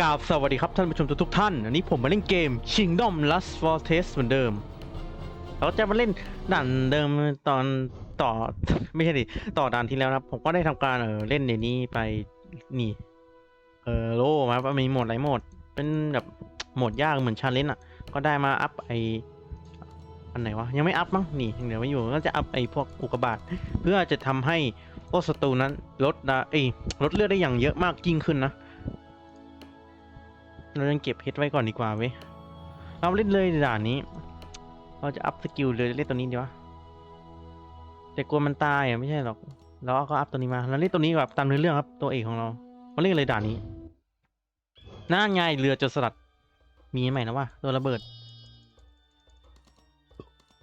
กราบสวัสดีครับท่านผู้ชมทุกท่าน อันนี้ผมมาเล่นเกม Kingdom Last Fortress เหมือนเดิม เราจะมาเล่นด่านเดิมตอนต่อไม่ใช่ดิต่อด่านที่แล้วนะผมก็ได้ทำการเออเล่นในนี้ไปนี่ เออโลมาครับมีโหมดหลายโหมด เป็นแบบโหมดยากเหมือนชาเลนจ์อะ ก็ได้มาอัพไออันไหนวะ ยังไม่อัพมั้งนี่ยังเหลือไม่อยู่ก็จะอัพไอพวกอุกกาบาตเพื่อจะทำให้พวกศัตรูนั้นลดนะเอ้ลดเลือดได้อย่างเยอะมากยิ่งขึ้นนะ เรายังเก็บเพชรไว้ก่อนดีกว่าเว้ย เราเล่นเลยด่านนี้ เราจะอัพสกิลเลยเล่นตัวนี้ดีวะแต่กลัวมันตายอะไม่ใช่หรอก เราก็อัพตัวนี้มาเราเล่นตัวนี้แบบตามเนื้อเรื่องครับตัวเอกของเรามาเล่นเลยด่านนี้น่าไงเรือจนสลัด มีใหม่นะวะตัวระเบิด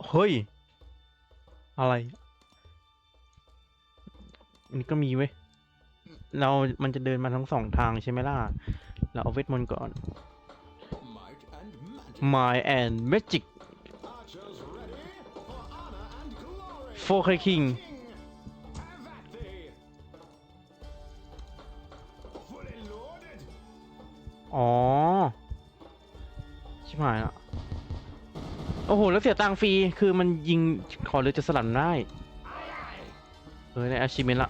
เฮ้ย อะไร อันนี้ก็มีเว้ย เรา มันจะเดินมาทั้งสองทางใช่ไหมล่ะ เราเอาเวทมนต์ก่อน My and Magic for k King อ๋อ ชิบหายละโอ้โห แล้วเสียตังฟรี คือมันยิงขอเรือจะสลับได้ เออในอาชีเมนละ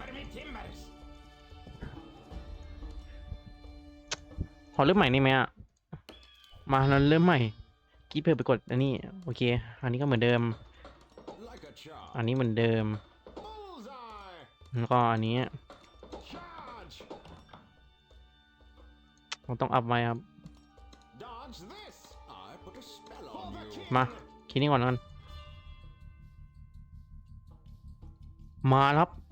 ขอเริ่มใหม่ได้ไหมอะ มาแล้วเริ่มใหม่กี้เพิ่มไปกดอันนี้ โอเค อันนี้ก็เหมือนเดิม อันนี้เหมือนเดิม แล้วก็อันนี้เราต้องอัพไว้ครับ มา คิดนี่ก่อนกัน มาแล้วครับ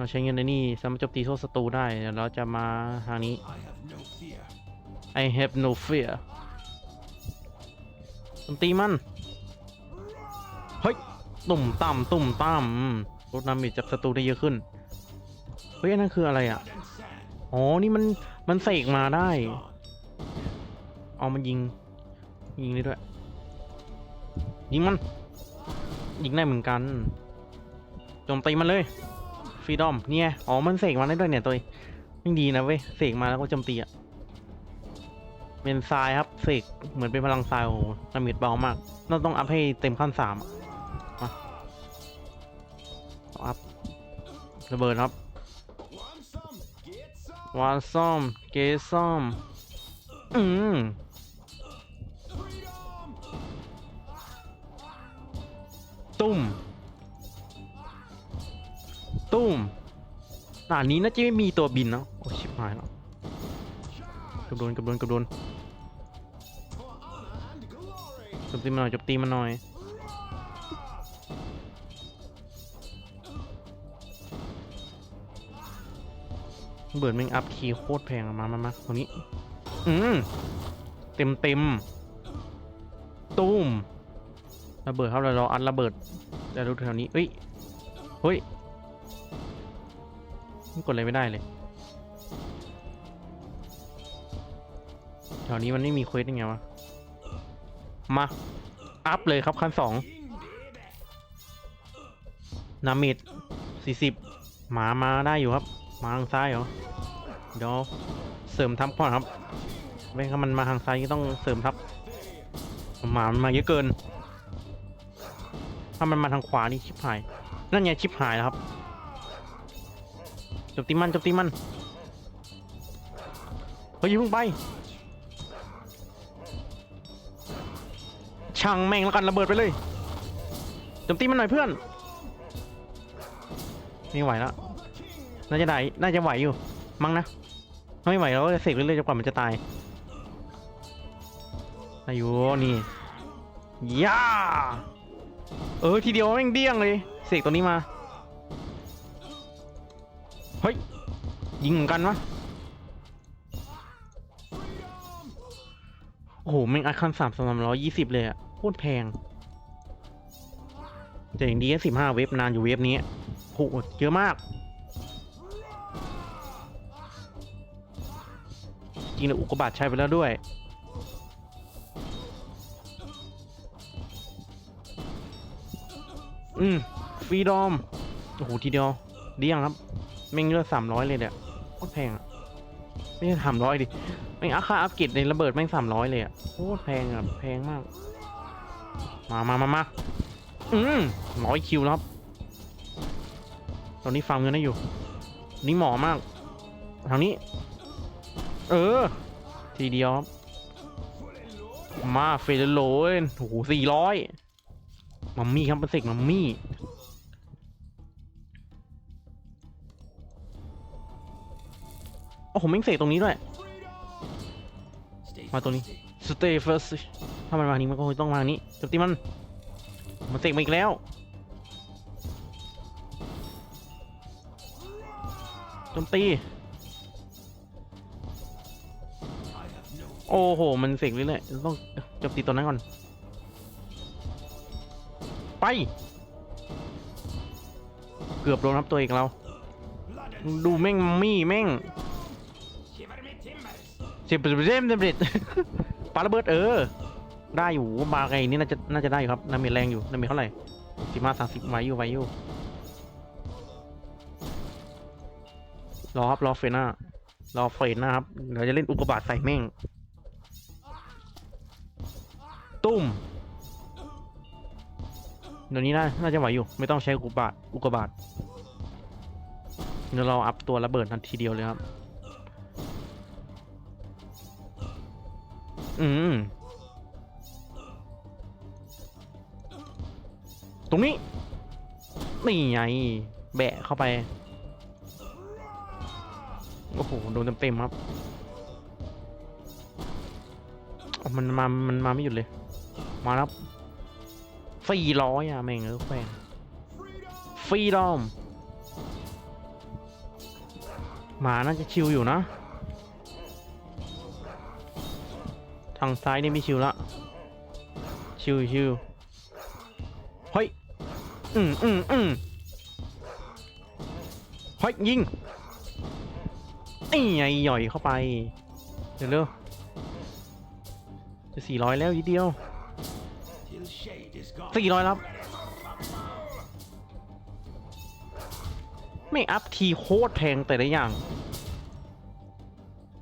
เราใช้เงินในนี่สามารถโจมตีโซ่ศัตรูได้เดี๋ยวเราจะมาทางนี้ I have no fear. I have no fear โจมตีมัน เฮ้ย ตุ่มต่ำตุ่มต่ำอืมลดน้ำมิจากศัตรูได้เยอะขึ้น เฮ้ย อันนั้นคืออะไรอะ Blood and sand. อ๋อ นี่มัน มันเสกมาได้ Gone. เอามันยิง ยิงได้ด้วย ยิงมัน ยิงได้เหมือนกัน โจมตีมันเลยฟ รีดอมเนี่ย อ๋อ มันเสกมาได้ด้วยเนี่ยตัวไม่ดีนะเว้ย เสกมาแล้วก็โจมตีอะเป็นทรายครับ เสกเหมือนเป็นพลังทรายโอ้ดาเมจเบามาก เราต้องอัพให้เต็มขั้นสามมาอัพระเบิดครับวานซ่อม เกซ่อม อืมตุ้ม ตุ้มด่านนี้น่าจะไม่มีตัวบินเนาะโอ้ชิบหายแล้วกระโดนกระโดนกระโดนจบตีมันหน่อยจบตีมันหน่อยเบิร์ดแม่งอัพคีย์โคตรแพงอะมามามาตัวนี้ อืมเต็มเต็มตุ้มระเบิดครับเราเราอัดระเบิดแต่ดูแถวนี้เฮ้ย เฮ้ย กดอะไรไม่ได้เลยแถวนี้มันไม่มีเควสยังไงวะ มา อัพเลยครับขั้นสองนามิดสี่สิบหมามาได้อยู่ครับ มาทางซ้ายเหรอ เดี๋ยวเสริมทัพก่อนครับไม่งั้นมันมาทางซ้ายก็ต้องเสริมทัพหมามันมาเยอะเกิน ถ้ามันมาทางขวานี่ชิบหาย นั่นไงชิบหายแล้วครับ จบตีมันจบตีมันเฮ้ยอย่าเพิ่งไป ช่างแม่งแล้วกันระเบิดไปเลยจมตีมันหน่อยเพื่อน ไม่ไหวแล้วน่าจะได้ น่าจะไหวอยู่ มั้งนะ ถ้าไม่ไหวเราก็จะเสกเรื่อยๆจนกว่ามันจะตายอายุนี่ย่าเออทีเดียวแม่งเดี้ยงเลย เสกตัวนี้มา ยิงเหมือนกันวะโอ้โหแม่งอัดขั้นสามสามร้อยยี่สิบเลยอะโคตรแพง แต่อย่างดีสิบห้าเว็บนานอยู่เว็บนี้โหเยอะมาก จริงๆแล้วอุกกาบาตใช้ไปแล้วด้วยอืมฟรีดอม โอ้โห ทีเดียวเดี้ยงครับ แม่งเลือดสามร้อยเลยเนี่ย คตรแพงอะไม่ใช่สามร้อยดิไม่งอาค่าอัพเกรดในระเบิดแม่งสามร้อยเลยอะโคตรแพงอะแพงมาก มามามามาอืมร้อยคิวแล้วครับตอนนี้ฟาร์มเงินได้อยู่ นี่หมอมาก ทางนี้ เออ ทีเดียวมาเฟรโลนโอ้โหสี่ร้อยมัมมี่ครับเป็นเสกมัมมี่ โอ้โหแม่งเสกตรงนี้ด้วย มาตรงนี้ stay first ถ้ามันมาทางนี้มันก็คงต้องมาทางนี้โจมตีมัน มันเสกมาอีกแล้วโจมตี โอ้โห มันเสกเรื่อยๆต้องโจมตีตัวนั้นก่อน ไป เกือบโดนครับตัวเอกเรา ดูแม่งมี่แม่ง เจ็บเจ็บเจ็บเจ็บปาระเบิดเออ ได้อยู่มาไงนี่น่าจะน่าจะได้อยู่ครับน้ำมจแรงอยู่น้ำมจเท่าไหร่สิบห้าสามสิบไวอยู่ไวอยู่รอครับรอเฟน่ารอเฟน่าครับเดี๋ยวจะเล่นอุกกาบาตใส่แม่ง ตุ้มเดี๋ยวนี้น่าน่าจะไหวอยู่ ไม่ต้องใช้อุกกาบาตอุกกาบาตเดี๋ยวเราอัพตัวระเบิดทันทีเดียวเลยครับ อืมตรงนี้ นี่ไง แบะเข้าไป โอ้โห โดนเต็มๆครับ มันมา มันมาไม่หยุดเลย มาแล้วสี่ร้อยอะแม่งเออแขวนฟรีดอมหมาน่าจะชิวอยู่นะ ทางซ้ายนี่ไม่ชิวละ ชิวชิวเฮ้ย อืมอืมอืมเฮ้ยยิงนี่ไงหย่อยเข้าไป เดี๋ยวเร็วจะสี่ร้อยแล้วทีเดียวสี่ร้อยแล้วครับ ไม่อัพทีโคตรแพงแต่ละอย่าง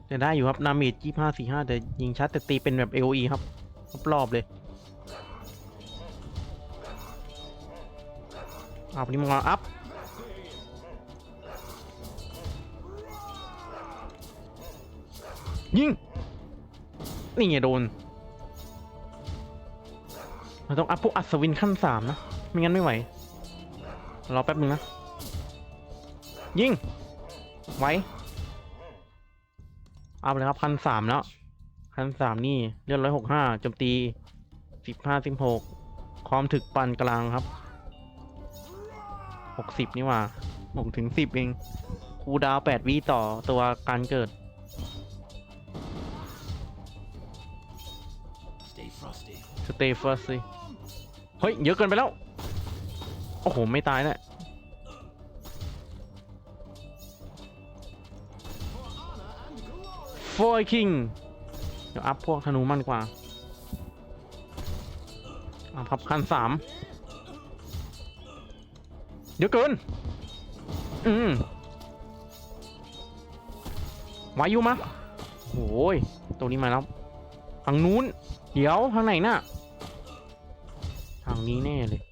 แต่ได้อยู่ครับนาเมจยี่ห้าสี่ห้าแต่ยิงชัดแต่ตีเป็นแบบ AOE ครับรอบๆเลยอัพนี้มาอัพยิง นี่ไงโดนเราต้องอัพพวกอัศวินขั้นสามนะ ไม่งั้นไม่ไหว รอแป๊บนึงนะ ยิง ไว้ อัพเลยครับพันสามแล้วพันสามนี่เลือดร้อยหกห้าโจมตีสิบห้าสิบหกความถึกปานกลางครับหกสิบนี่หว่าหกถึงสิบเองคูลดาวแปดวิต่อตัวการเกิด Stay frosty. สเตฟ r ร์สิเฮ้ย เยอะเกินไปแล้ว โอ้โห ไม่ตายแน่ ฟอยคิง เดี๋ยวอัพพวกธนูมันกว่าอัพครับขั้นสามเดี๋ยวเกิน อืมวายุมาโอ้ยตรงนี้มาแล้วทางนู้น เดี๋ยวทางไหนน่ะ ทางนี้แน่เลย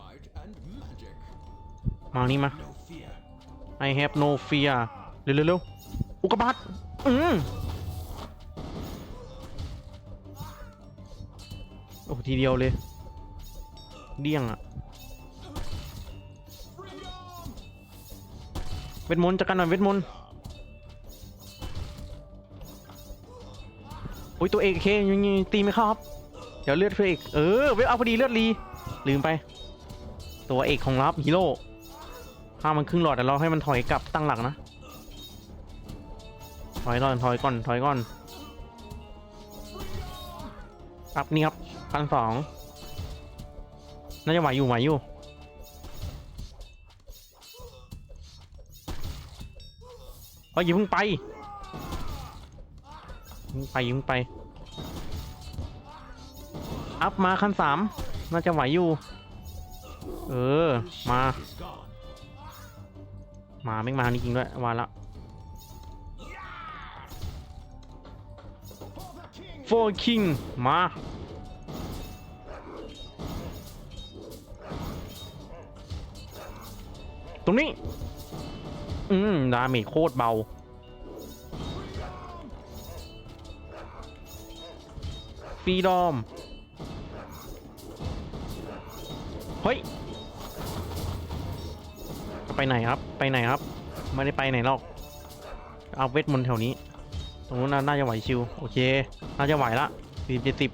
Might and magic. มาทางนี้มา No fear. I have no fear เร็วๆเร็วอุกบาตอืมโอ้ทีเดียวเลยเดี้ยงอะเวทมนต์จัดการหน่อยเวทมนต์โอ้ยตัวเอกเคยังยังตีไม่เข้าครับ เดี๋ยวเลือดเพื่อเอกเออเวทเอาพอดีเลือดรีลืมไป ตัวเอกของรับฮีโร่ ถ้ามันครึ่งหลอดแต่เราให้มันถอยกลับตั้งหลักนะ ถอยก่อนถอยก่อนถอยก่อนครับนี่ครับพันสองน่าจะไหวอยู่ไหวอยู่เฮ้ยอย่าเพิ่งไปยิงไปยิงไป อัพมาขั้นสามน่าจะไหวอยู่ เออ มา มาไม่มานี่จริงด้วยวาละ For the king. for king มา ตรงนี้ อืม ดาเมจโคตรเบา ฟรีดอม เฮ้ย ไปไหนครับ ไปไหนครับ ไม่ได้ไปไหนหรอก เอาเวทมนต์แถวนี้ ตรงนู้นน่าจะไหวชิว โอเค น่าจะไหวละสี่สิบเจ็ดสิบ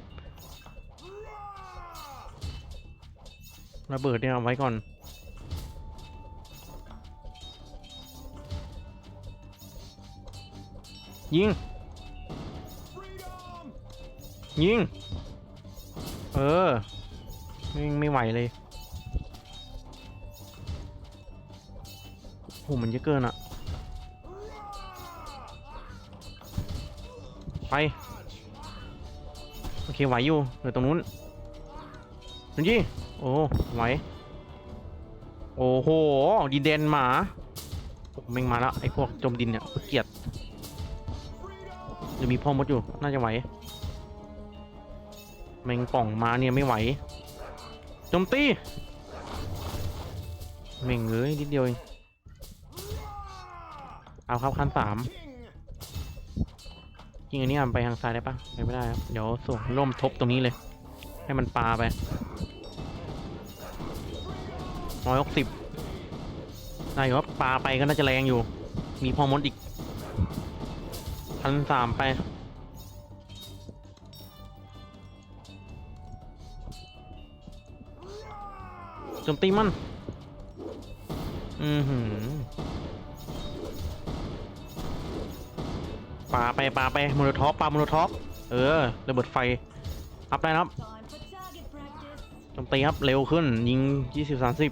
ระเบิดเนี่ยเอาไว้ก่อน ยิง ยิง เออไม่ไม่ไหวเลย โหมันเยอะเกินอะไปโอเคไหวอยู่เดี๋ยวตรงนู้นนันยี่โอ้ไหวโอ้โหดินเดนหมาแม่งมาแล้วไอ้พวกจมดินเนี่ยเกลียดยังมีพ่อมดอยู่น่าจะไหวแมงป่องมาเนี่ยไม่ไหวจมตีแม่งเอ้ยนิดเดียวเอง เอาครับขั้นสาม King. จริงอันนี้ไปทางซ้ายได้ปะไปไม่ได้ครับเดี๋ยวส่งร่มทบตรงนี้เลย ให้มันปาไปร้อยหกสิบได้อยู่ว่าปลาไปก็น่าจะแรงอยู่ มีพอมดอีกพันสามไป จมตีมัน อือหือ ปาไปปาไปมโนท็อปปามโนท็อปเออระเบิดไฟอัพได้ครับโจมตีครับเร็วขึ้นยิงยี่สิบสามสิบ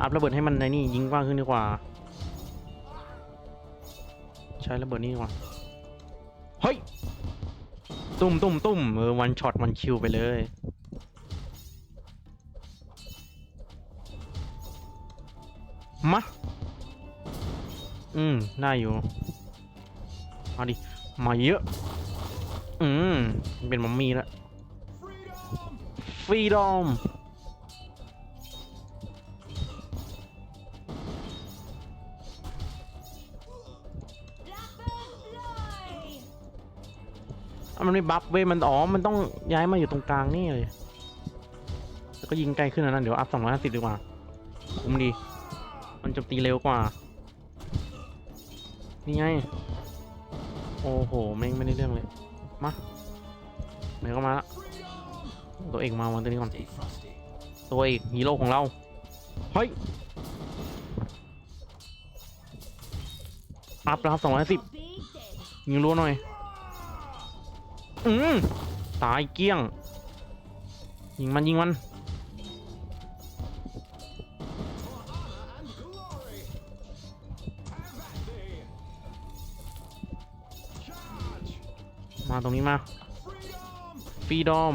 อัพระเบิดให้มันในนี่ยิงกว้างขึ้นดีกว่า ใช้ระเบิดนี่ดีกว่าเฮ้ยตุ่มตุ่มตุ่มเออวันช็อตวันคิวไปเลยมาอืมได้อยู่ มาดิ มาเยอะ อืม เป็นมัมมี่แล้ว Freedom. ฟรีดอมมันไม่บัฟเว้ยมันอ๋อ มันต้องย้ายมาอยู่ตรงกลางนี่เลยแล้วก็ยิงไกลขึ้นนะนั่นเดี๋ยวอัพสองร้อยห้าสิบดีกว่าคุ้มดี มันจมตีเร็วกว่า นี่ไง โอ้โหแม่งไม่ได้เรื่องเลย มาไหนก็มาละตัวเอกมาวันตัวนี้ก่อน ตัวเอกฮีโร่ของเรา เฮ้ย อัพแล้วครับสองร้อยสิบยิงรัวหน่อย อืมตายเกลี้ยง ยิงมันยิงมัน มาตรงนี้มาฟรีดอม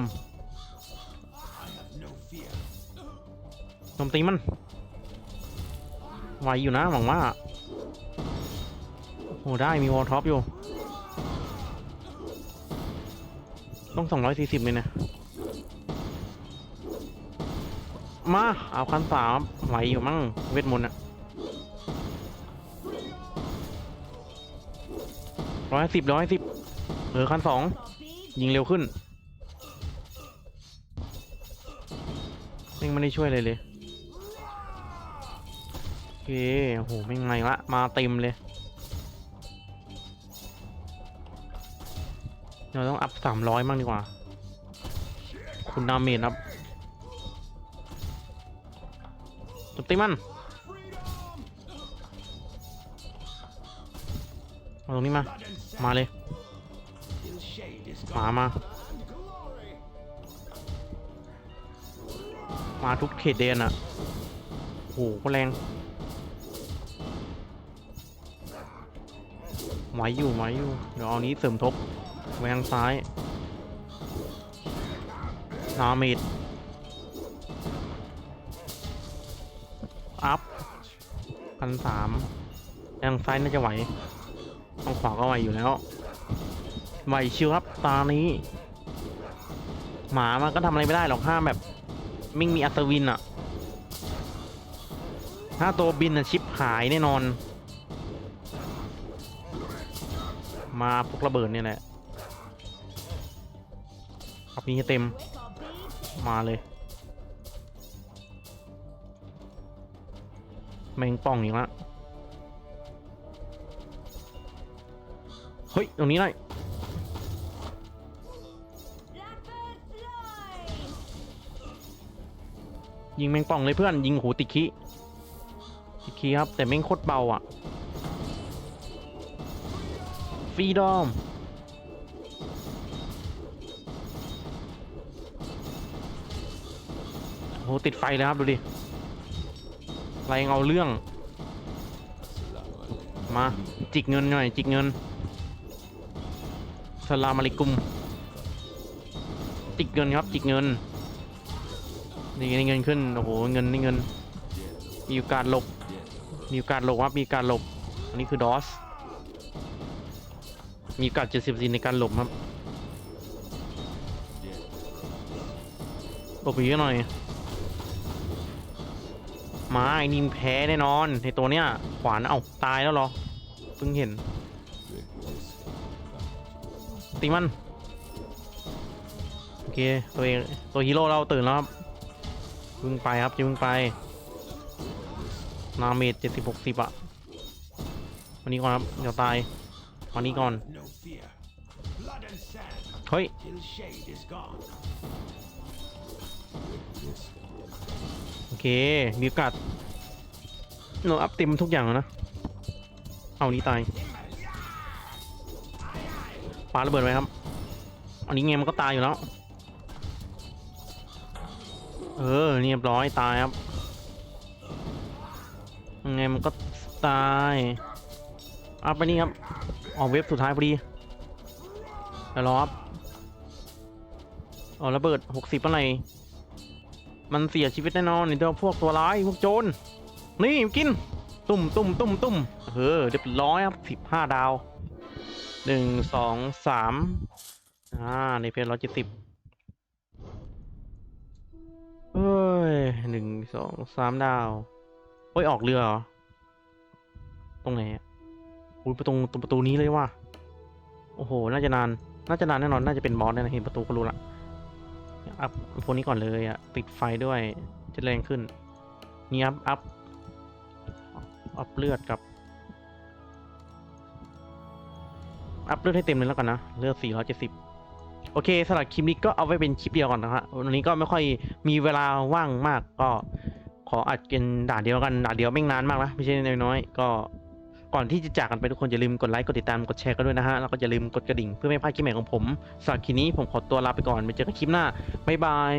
โจมตีมันไหวอยู่นะหวังว่าโอ้ได้มีวอลท็อปอยู่ ต้องสองร้อยสี่สิบเลยนะ มาเอาคันสามไหวอยู่มั้งเวทมนต์อะร้อยสิบร้อยสิบ ออคันสองยิงเร็วขึ้นแม่งไม่ได้ช่วยเลยเลยโอเคโอ้โหแม่งไงละมาเต็มเลย เราต้องอัพสามร้อยมั่งดีกว่า คุณดาเมจครับจบตีมันมาตรงนี้มา มาเลย มามา มาทุกเขตแดนอะโอ้โหโคตรแรงไหวอยู่ไหวอยู่ เดี๋ยวเอานี้เสริมทบไปทางซ้าย นาเมดอัพพันสามทางซ้ายน่าจะไหวทางขวาก็ไหวอยู่แล้ว ไหวชิวครับตานี้ หมามันก็ทำอะไรไม่ได้หรอกห้ามแบบมิ่งมีอัศวินอะถ้าตัวบินอะชิปหายแน่นอน มาพวกระเบิดเนี่ยแหละขับนี้ให้เต็มมาเลย แมงป่องอีกแล้วเฮ้ย ตรงนี้เลย ยิงแมงป่องเลยเพื่อนยิงหูติคีติคีครับ แต่แม่งโคตรเบาอะฟรีดอมโหติดไฟเลยครับดูดิไรเอาเรื่อง มา จิกเงินหน่อย จิกเงินสลามอะลัยกุม จิกเงินครับ จิกเงิน นี่นี่เงินขึ้นโอ้โหเงินนี่เงิน มีโอกาสหลบ มีโอกาสหลบครับมีกาสหลบ อันนี้คือดอส มีโอกาสเจ็ดสิบในการหลบครับหลบอีกหน่อยมาไอ้นิมแพ้แน่นอนในตัวเนี้ยขวานเอ้าตายแล้วเหรอเพิ่งเห็น ตีมัน โอเค ตัวเอง ตัวฮีโร่เราตื่นแล้วครับ พิ่งไปครับจะพิ่งไป นาเมจเจ็ดสิบหกสิบอะวันนี้ก่อนครับเดี๋ยวตายวันนี้ก่อน เฮ้ย โอเค มีกาสเราอัพเต็มทุกอย่างแล้วนะ เอานี้ตายปาระเบิดไว้ครับ อันนี้ไงมันก็ตายอยู่แล้ว เออเรียบร้อยตายครับยังไงมันก็ตายอัพไปนี่ครับ ออกเว็บสุดท้ายพอดีเดี๋ยวรอครับเอาระเบิดหกสิบอะไรมันเสียชีวิตแน่นอนในตัวพวกตัวร้ายพวกโจรนี่กิน ตุ่มตุ่มตุ่มตุ่มเออเรียบร้อยครับสิบห้าดาวหนึ่งสองสามอ่าในเพจร้อยเจ็ดสิบ เฮ้ยหนึ่งสองสามดาวเฮ้ยออกเรือเหรอ ตรงไหนอะอุ้ยประตูตรงประตูนี้เลยว่ะ โอ้โห น่าจะนาน น่าจะนานแน่นอน น่าจะเป็นบอสแน่นะเห็นประตูก็รู้ละอัพพวกนี้ก่อนเลยอะติดไฟด้วย จะแรงขึ้น นี่อัพ อัพ อัพเลือดกับ อัพเลือดให้เต็มเลยแล้วกันนะ เลือด 470 โอเคสำหรับคลิปนี้ก็เอาไว้เป็นคลิปเดียวก่อนนะฮะวันนี้ก็ไม่ค่อยมีเวลาว่างมากก็ขออัดกันด่าเดียวกันด่าเดียวไม่นานมากนะไม่ใช่น้อยๆก็ก่อนที่จะจากกันไปทุกคนอย่าลืมกดไลค์กดติดตามกดแชร์กันด้วยนะฮะแล้วก็อย่าลืมกดกระดิ่งเพื่อไม่พลาดคลิปใหม่ของผมสำหรับคลิปนี้ผมขอตัวลาไปก่อนไปเจอกันคลิปหน้าบ๊ายบาย